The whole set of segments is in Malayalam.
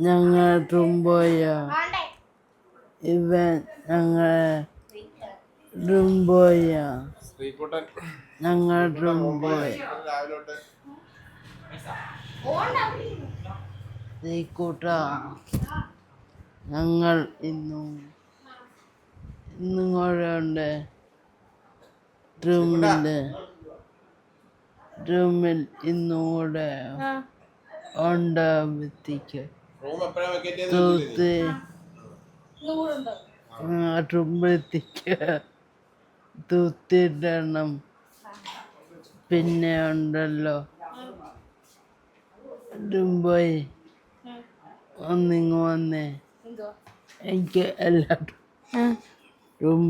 ഞങ്ങൾ ടുംബോയ ഇവൻ ഞങ്ങളെ ശ്രീകുട്ടൻ ഞങ്ങൾ തൊട്ട് തീക്കൂട്ട ഞങ്ങൾ ഇന്നും ഇന്നും കൂടെ ഉണ്ട് റൂമിൽ റൂമിൽ ഇന്നും കൂടെ ഉണ്ട് ഭിത്തിക്ക് റൂം എപ്പോഴാ വെക്കേറ്റ് ചെയ്ത് തൂത്ത്. ആട്ടുമ്പോഴത്തേക്ക് തൂത്തിടണം പിന്നെ ഉണ്ടല്ലോ. പോയി. ഒന്നിങ്ങ് വന്നേ. എനിക്ക് എല്ലാട്ടും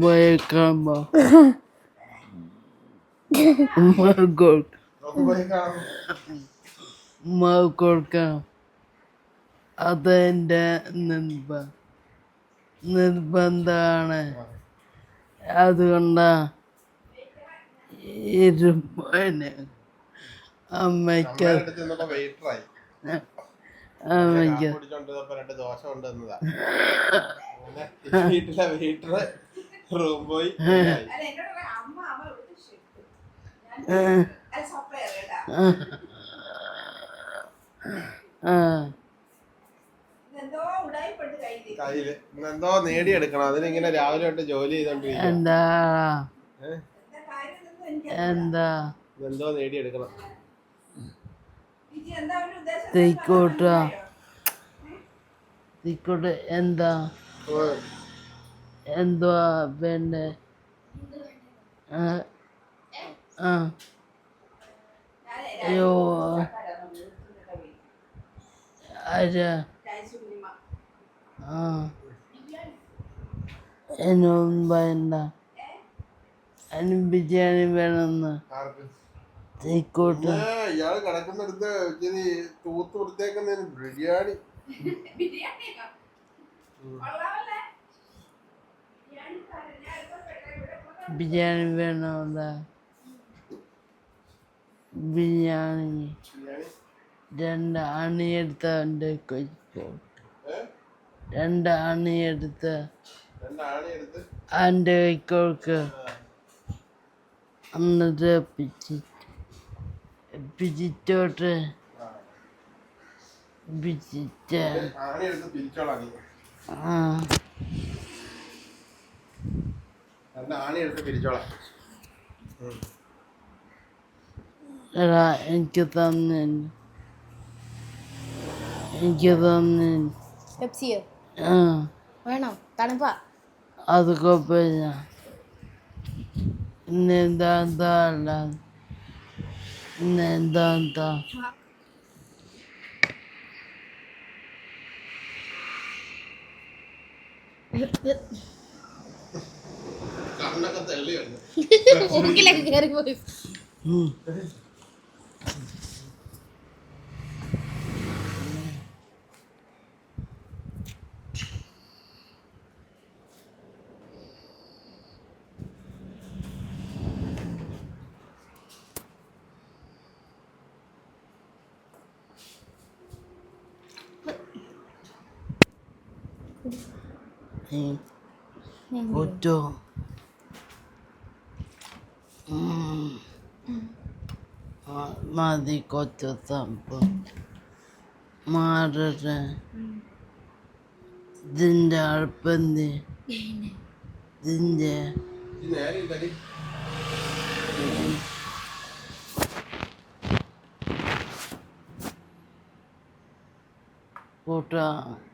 പോയി കാണുമ്പോ ഉമ്മ കൊടുക്കണം റൂം പോയി കാണാം ഉമ്മ കൊടുക്കണം അതെന്റെ നിർബ നിർബന്ധമാണ് അതുകൊണ്ടാ ഇരുമ്പന് അമ്മയ്ക്ക് വീട്ടിലെ റൂം പോയി ആയി. എന്തോ നേടിയെടുക്കണം. അതിനിങ്ങനെ രാവിലെ തൊട്ട് ജോലി ചെയ്തോണ്ടിരിക്കും എന്താ? എന്താ എന്തോ? നേടിയെടുക്കണം. തീക്കോട്ട തീക്കോട്ട് എന്താ? എന്തുവാ പിന്നെ ആ. അയ്യോ. ആരാ ആ. എന്നൊന്നും വേണ്ട അതിന് ബിരിയാണി വേണമെന്ന് ആർക്ക് ഏ, ഇയാൾ കിടക്കുന്നിടത്ത് ഇച്ചിരി തൂത്ത് വൃത്തിയാക്കുന്നതിന് ബിരിയാണി. ബിരിയാണി വേണമല്ല ബിരിയാണി. ബിരിയാണി. രണ്ട് അണിയെടുത്ത എന്റെ കൊച്ചു ഏ? രണ്ട് അണിയെടുത്ത് എന്റെ കൈക്കോൾക്ക് അന്നത്തെ പിച്ചി പിച്ചിട്ടോട്ട് ആ. എനിക്ക് തന്നെ. പെപ്സിയോ വേണോ തണുപ്പാ അത് കുഴപ്പമില്ല കണ്ണൊക്കെ തെള്ളി വരുന്നു മൂക്കിലൊക്കെ കയറി പോയി ആ, മതി കൊച്ചു സംഭവം മാറട്ടെ ഇതിന്റെ അടുപ്പെന്തി ഇതിന്റെ കൂട്ട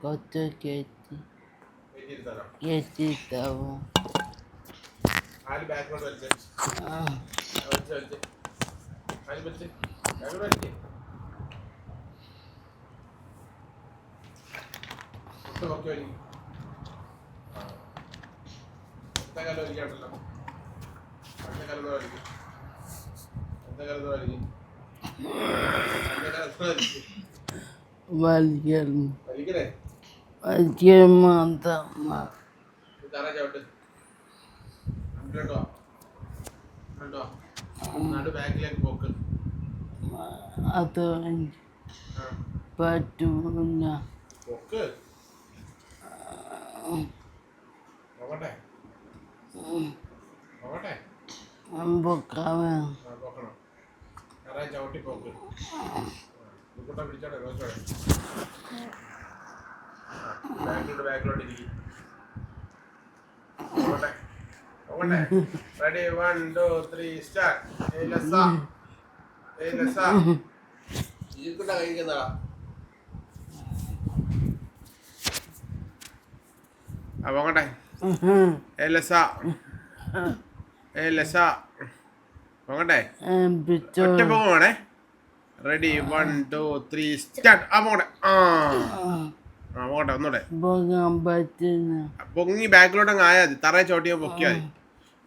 കൊച്ചു കയറ്റി വെയിറ്റിരുത്താനോ കയറ്റിത്താവോ ആര് ബാക്കിലോട്ട് വലിച്ചേ ആ വലിച്ച് വലിച്ച് ആര് വലിച്ച് ബാക്കിലോട്ട് വലിച്ചേ ഒട്ട് നോക്കി വലി ഒറ്റ കാലം വലിക്കാണ്ടല്ലോ ഒറ്റ കാലം വലിക്കും ഒറ്റ കാലം വലിക്കും ഒറ്റ കാലം വലിക്കും വലിക്കൽ വലിക്കണേ അത് പറ്റൂല ചവിട്ടി പോക്ക് പിടിച്ചോട്ടെ ബാക്കിലോട്ട് ഇരിക്കും ready one two three start കഴിക്കുന്നതാ ആ പോകട്ടെ ഏയ് ലസ ഏയ് ലസ പോകട്ടെ പിച്ചോ ഒറ്റ പോകണേ ready one two three start ആ. പോകട്ടെ ആ. ആ പോകട്ടെ ഒന്നൂടെ പോകാൻ പറ്റുന്ന. പൊങ്ങി ബാക്കിലോട്ട് അങ്ങ് ആയാൽ മതി. തറയെ ചോട്ടിയാ പൊക്കിയാൽ മതി.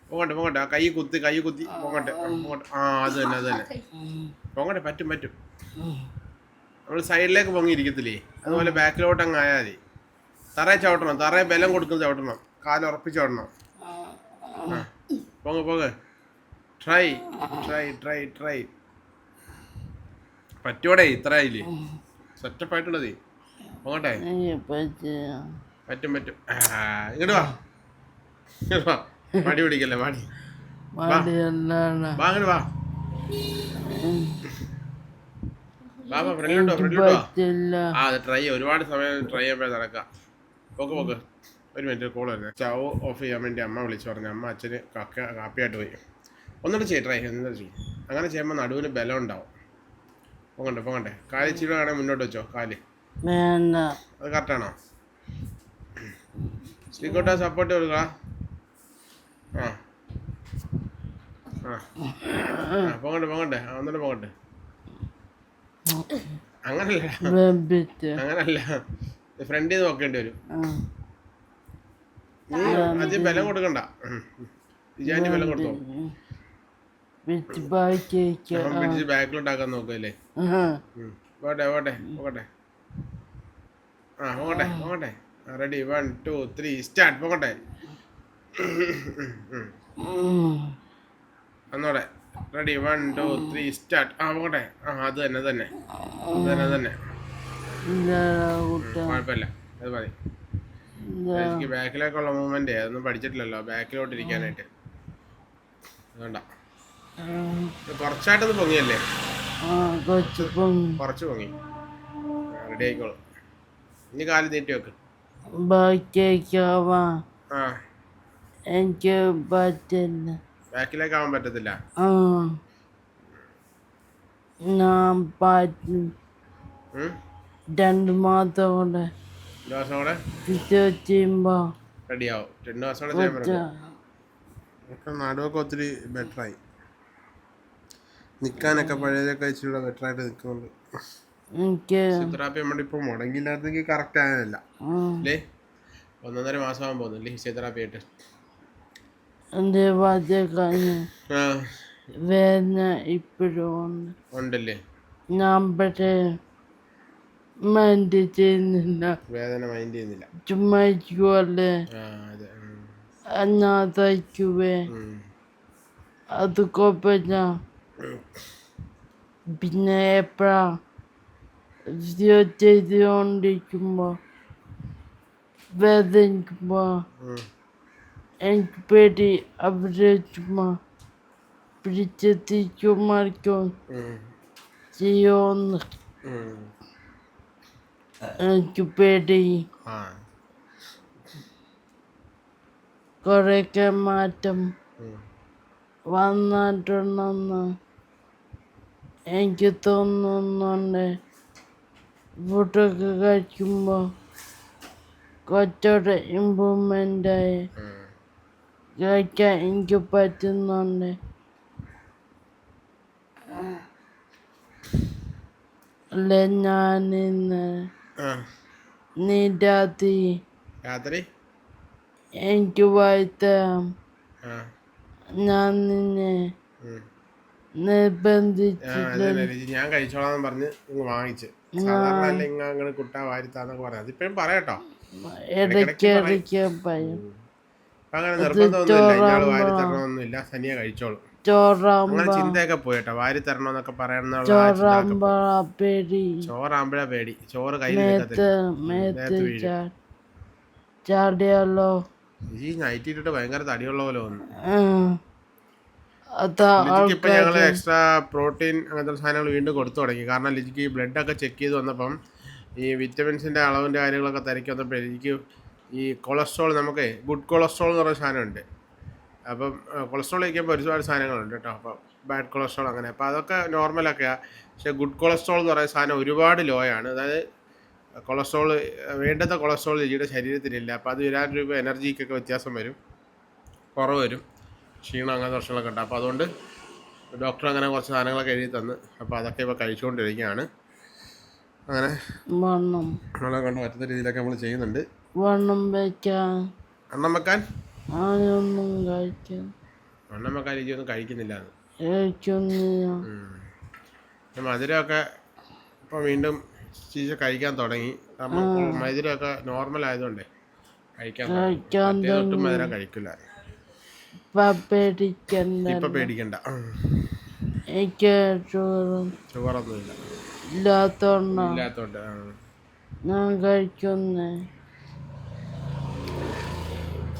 പോകട്ടെ പോകട്ടെ ആ കൈ കുത്തി കൈ കുത്തി. പോകട്ടെ ആ, പോകട്ടെ ആ അത് തന്നെ അത് തന്നെ. പോകട്ടെ പറ്റും പറ്റും. നമ്മൾ സൈഡിലേക്ക് പൊങ്ങിയിരിക്കത്തില്ലേ? അതുപോലെ ബാക്കിലോട്ട് അങ്ങ് ആയാൽ മതി. തറയെ ചവിട്ടണം. തറയെ ബലം കൊടുക്കുന്ന ചവിട്ടണം. കാൽ ഉറപ്പിച്ച് ചവിട്ടണം. ആ. പോങ്ങ പോങ്ങ. Try try try try. പറ്റൂടെ ഇത്ര ആയില്ലേ സെറ്റപ്പ് ആയിട്ടുള്ളത് പോകട്ടെ? പറ്റും പറ്റും. ഇങ്ങോട്ട് വാ. ഇങ്ങോട്ട് വാ. മടി പിടിക്കല്ലേ മടി വാ. അങ്ങോട്ട് വാ ഫ്രണ്ടിലോട്ടോ വാ. പറ്റില്ല. ആ അത് ട്രൈ ഒരുപാട് സമയം ട്രൈ ചെയ്യുമ്പോൾ നടക്കാം. പോക്ക് പോക്ക്. ഒരു മിനിറ്റ് കോൾ വരുന്നത് ചാവ് ഓഫ് ചെയ്യാൻ വേണ്ടി അമ്മ വിളിച്ചു പറഞ്ഞു. അമ്മ അച്ഛന് കക്ക കാപ്പിയായിട്ട് പോയി. ഒന്നിട്ട് ചെയ്യ് ട്രൈ ഒന്നിട്ട് ചെയ്യും. അങ്ങനെ ചെയ്യുമ്പോൾ നടുവിന് ബലം ഉണ്ടാവും. പോകണ്ടേ പോകണ്ടേ. കാലി ചീടുകയാണെങ്കിൽ മുന്നോട്ട് വെച്ചോ കാൽ. വേണ്ട അത് കറക്റ്റാണോ സപ്പോർട്ട് കൊടുക്ക. ആ. ആ. പോകട്ടെ പോകട്ടെ ആ, ഒന്നുകൂടെ പോകട്ടെ. അങ്ങനല്ല. അങ്ങനല്ല. ഫ്രണ്ടിൽ നിന്ന് നോക്കേണ്ടി വരും. നീ ആദ്യം ബലം കൊടുക്കണ്ട. വിജയാന്റെ ബലം കൊടുത്തോ? പിടിച്ച് ബാക്കിലോട്ടാക്കാൻ നോക്കല്ലേ പോട്ടെ പോട്ടെ പോകട്ടെ ആ പോകട്ടെ പോകട്ടെ. Ready one two three start പോകട്ടെ. ഒന്നോടെ ready one two three start ആ പോകട്ടെ. ആ അത് തന്നെ അത് തന്നെ. അത് തന്നെ അത് തന്നെ. കുഴപ്പമില്ല. അത് മതി. എനിക്ക് ബാക്കിലേക്കുള്ള മൂവ്മെന്റ് അതൊന്നും പഠിച്ചിട്ടില്ലല്ലോ. ബാക്കിലോട്ട് ഇരിക്കാനായിട്ട്. അതുകൊണ്ട. കുറച്ചായിട്ടൊന്ന് പൊങ്ങിയല്ലേ? കുറച്ച് പൊങ്ങി. റെഡി ആയിക്കോളും. ഇനി കാൽ നീട്ടി വെക്ക്. എനിക്ക് പറ്റില്ല ബാക്കിലേക്ക് ആവാൻ പറ്റത്തില്ല ഞാൻ പറ്റും? രണ്ട് മാസം കൂടെ ചെയ്യുമ്പോ രണ്ട് കൂടെ ചെയ്യാൻ നടുവൊക്കെ ഒത്തിരി ബെറ്ററായി നിൽക്കാനൊക്കെ പഴയതൊക്കെ ഇച്ചിരി ബെറ്ററായിട്ട് നിൽക്കുന്നുണ്ട് ഫിസിയോതെറാപ്പി നമ്മുടെ മുടങ്ങില്ലാത്തെങ്കിൽ കറക്റ്റ് ആയതല്ല. അല്ലേ? ഒന്നൊന്നര മാസം ആകാൻ പോകുന്നില്ലേ ഫിസിയോതെറാപ്പി ആയിട്ട്? വേദന ഇപ്പോഴും ഉണ്ടല്ലേ? മൈൻഡ് ചെയ്യുന്നില്ല. വേദന മൈൻഡ് ചെയ്യുന്നില്ല. ചുമ്മാ ഇരിക്കുവല്ലേ. അത്. കുഴപ്പമില്ല. പിന്നെ എപ്പോഴാ? വീഡിയോ ചെയ്തുകൊണ്ടിരിക്കുമ്പോ വേദനിക്കുമ്പോ എനിക്ക് പേടി അവരെ ചുമ്മാ പിടിച്ചെത്തി ചെയ്യുമെന്ന് എനിക്ക് പേടി കുറേയൊക്കെ മാറ്റം വന്നിട്ടുണ്ടെന്ന് എനിക്ക് തോന്നുന്നുണ്ട് ഫുഡൊക്കെ കഴിക്കുമ്പോൾ കുറച്ചുകൂടെ ഇമ്പ്രൂവ്മെന്റ് ആയി കഴിക്കാൻ എനിക്ക് പറ്റുന്നുണ്ട്. അല്ലെ ഞാൻ ഇന്ന് നീ രാത്രി? രാത്രി എനിക്ക് വായിത്തരാം ഞാൻ നിന്നെ നിർബന്ധിച്ചു ഞാൻ കഴിച്ചോളാന്ന് പറഞ്ഞ് വാങ്ങിച്ച്. സാധാരണ അല്ല ഇങ്ങ അങ്ങനെ കുട്ട വാരിത്താന്നൊക്കെ പറയാം. അതിപ്പോഴും പറയാട്ടോ. ഇടയ്ക്ക് ഇടയ്ക്ക് അങ്ങനെ നിർബന്ധമൊന്നുമില്ല. ഇയാൾ വാരി തരണമെന്നില്ല സനിയ കഴിച്ചോളും. അങ്ങനെ ചിന്തയൊക്കെ പോയിട്ടോ. വാരി തരണമെന്നൊക്കെ പേടി. ചോറാകുമ്പോഴാ പേടി. ചോറ് കയ്യിൽ ഈ നൈറ്റിട്ട് ഭയങ്കര തടിയുള്ള പോലെ വന്നു ലിജിക്ക് ഇപ്പൊ ഞങ്ങൾ എക്സ്ട്രാ പ്രോട്ടീൻ അങ്ങനത്തെ സാധനങ്ങൾ വീണ്ടും കൊടുത്തു തുടങ്ങി. കാരണം ലിജിക്ക് ഈ ബ്ലഡ് ഒക്കെ ചെക്ക് ചെയ്ത് വന്നപ്പം ഈ വിറ്റമിൻസിന്റെ അളവിന്റെ കാര്യങ്ങളൊക്കെ തിരക്കി വന്നപ്പോൾ ലിജിക്ക് ഈ കൊളസ്ട്രോൾ നമുക്ക് ഗുഡ് കൊളസ്ട്രോൾ എന്ന് പറയുന്ന സാധനമുണ്ട്. അപ്പം കൊളസ്ട്രോൾ കഴിക്കുമ്പോൾ ഒരുപാട് സാധനങ്ങളുണ്ട് കേട്ടോ. അപ്പം ബാഡ് കൊളസ്ട്രോൾ അങ്ങനെ. അപ്പോൾ അതൊക്കെ നോർമലൊക്കെയാണ് പക്ഷേ ഗുഡ് കൊളസ്ട്രോൾ എന്ന് പറയുന്ന സാധനം ഒരുപാട് ലോ ആണ്. അതായത് കൊളസ്ട്രോൾ വേണ്ടത്ര കൊളസ്ട്രോൾ ലിജിയുടെ ശരീരത്തിലില്ല. അപ്പോൾ അത് വരാൻ രൂപ എനർജിക്കൊക്കെ വ്യത്യാസം വരും. കുറവ് വരും. ക്ഷീണം അങ്ങനത്തെ പ്രശ്നങ്ങളൊക്കെ ഉണ്ട്. അപ്പോൾ അതുകൊണ്ട് ഡോക്ടർ അങ്ങനെ കുറച്ച് സാധനങ്ങളൊക്കെ എഴുതി തന്ന്. അപ്പോൾ അതൊക്കെ ഇപ്പോൾ കഴിച്ചുകൊണ്ടിരിക്കുകയാണ്. അങ്ങനെ വണ്ണം. നമ്മളെ കൊണ്ട് പറ്റുന്ന രീതിയിലൊക്കെ നമ്മൾ ചെയ്യുന്നുണ്ട്. വണ്ണം വെക്കാൻ എണ്ണം വെക്കാൻ? ആയൊന്നും കഴിക്കാൻ. എണ്ണം വെക്കാൻ രുചിയൊന്നും കഴിക്കുന്നില്ല. മധുരമൊക്കെ ഇപ്പോൾ വീണ്ടും ചീച്ച കഴിക്കാൻ തുടങ്ങി. കാരണം മധുരമൊക്കെ നോർമൽ ആയതുകൊണ്ട് കഴിക്കാൻ ഒട്ടും മധുരം കഴിക്കില്ല. ഇപ്പൊ പേടിക്കണ്ട. എനിക്ക് ഷുഗറൊന്നുമില്ല ഇല്ലാത്തോണ്ട? ഇല്ലാത്തോണ്ട് ഞാൻ കഴിക്കുന്നേ.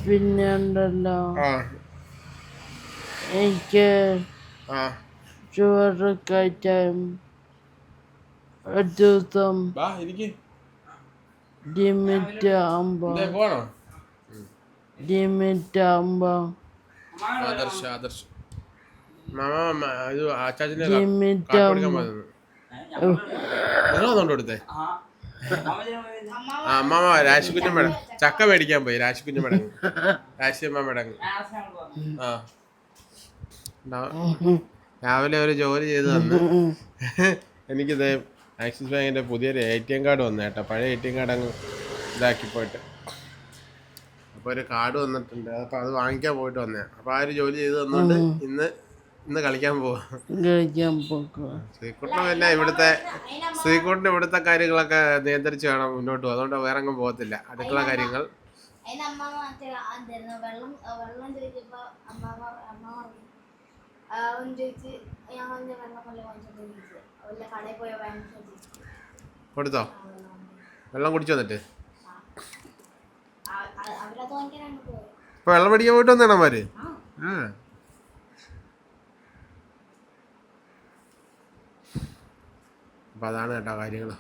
പിന്നെ ഉണ്ടല്ലോ. എനിക്ക് ഷുഗർ കഴിച്ചാൽ ഒരു ദിവസം ലിമിറ്റ് ആകുമ്പോ പോണോ? ലിമിറ്റ് ആകുമ്പോ ആദർശ് ആദർശ. മാമ ഇത് ആച്ചാച്ചിന്റെ ലിമിറ്റ് കാട്ടുപിടിക്കാൻ പോയിരുന്നു നിങ്ങളൊന്നുകൊണ്ട് കൊടുത്തേ. ആ അമ്മാമ രാശിക്കുഞ്ഞൻ മേടം ചക്ക മേടിക്കാൻ പോയി രാശിക്കുഞ്ഞൻ മേടങ്ങ്. രാശിയമ്മ മേടങ്ങ്. ആ രാവിലെ ഒരു ജോലി ചെയ്ത് തന്നു. എനിക്കിത് ആക്സിസ് ബാങ്കിന്റെ പുതിയൊരു എ ടി എം കാർഡ് വന്നു കേട്ടോ പഴയ എ ടി എം കാർഡ് അങ്ങ് ഇതാക്കി പോയിട്ട്. അപ്പോൾ ഒരു കാർഡ് വന്നിട്ടുണ്ട്. അപ്പോൾ അത് വാങ്ങിക്കാൻ പോയിട്ട് വന്നേ അപ്പോൾ ആ ഒരു ജോലി ചെയ്ത് തന്നുകൊണ്ട് ഇന്ന് ഇന്ന് കളിക്കാൻ പോവാം. കളിക്കാൻ പോക്കുക ശ്രീകുട്ടനും പിന്നെ ഇവിടുത്തെ ശ്രീകുട്ടൻ ഇവിടുത്തെ കാര്യങ്ങളൊക്കെ നിയന്ത്രിച്ച് വേണം മുന്നോട്ട് പോകും അതുകൊണ്ട് വേറെ അങ്ങ് പോകത്തില്ല. അടുക്കള കാര്യങ്ങൾ. കൊടുത്തോ? വെള്ളം കുടിച്ചു വന്നിട്ട് ആ, ആ, അവരത് വാങ്ങിക്കാനാണ് പോയത് ഇപ്പൊ വെള്ളം മേടിക്കാൻ പോയിട്ട് വന്നേണ അവർ അപ്പൊ അതാണ് കേട്ടോ കാര്യങ്ങൾ